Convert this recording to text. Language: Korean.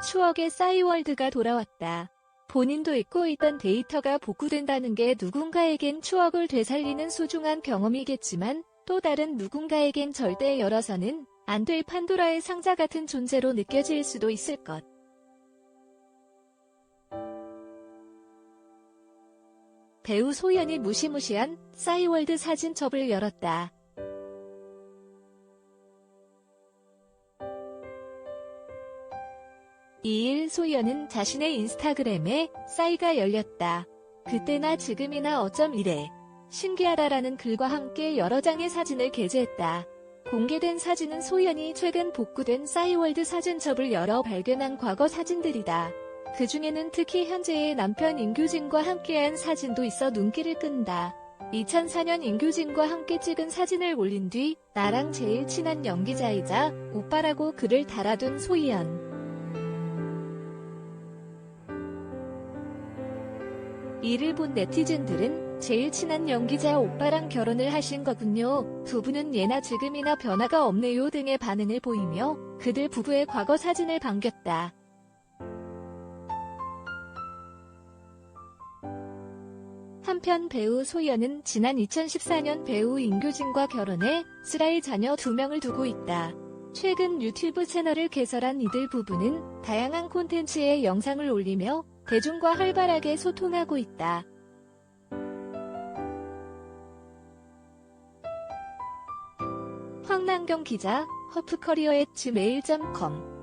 추억의 싸이월드가 돌아왔다. 본인도 잊고 있던 데이터가 복구된다는 게 누군가에겐 추억을 되살리는 소중한 경험이겠지만 또 다른 누군가에겐 절대 열어서는 안 될 판도라의 상자 같은 존재로 느껴질 수도 있을 것. 배우 소연이 무시무시한 싸이월드 사진첩을 열었다. 이일 소연은 자신의 인스타그램에 싸이가 열렸다. 그때나 지금이나 어쩜 이래. 신기하다라는 글과 함께 여러 장의 사진을 게재했다. 공개된 사진은 소연이 최근 복구된 싸이월드 사진첩을 열어 발견한 과거 사진들이다. 그 중에는 특히 현재의 남편 임규진과 함께한 사진도 있어 눈길을 끈다. 2004년 임규진과 함께 찍은 사진을 올린 뒤 나랑 제일 친한 연기자이자 오빠라고 글을 달아둔 소희연. 이를 본 네티즌들은 제일 친한 연기자 오빠랑 결혼을 하신 거군요. 두 분은 예나 지금이나 변화가 없네요 등의 반응을 보이며 그들 부부의 과거 사진을 반겼다. 한편 배우 소연은 지난 2014년 배우 임교진과 결혼해 슬아이 자녀 두 명을 두고 있다. 최근 유튜브 채널을 개설한 이들 부부는 다양한 콘텐츠에 영상을 올리며 대중과 활발하게 소통하고 있다. 황남경 기자, 허프커리어 앳 gmail.com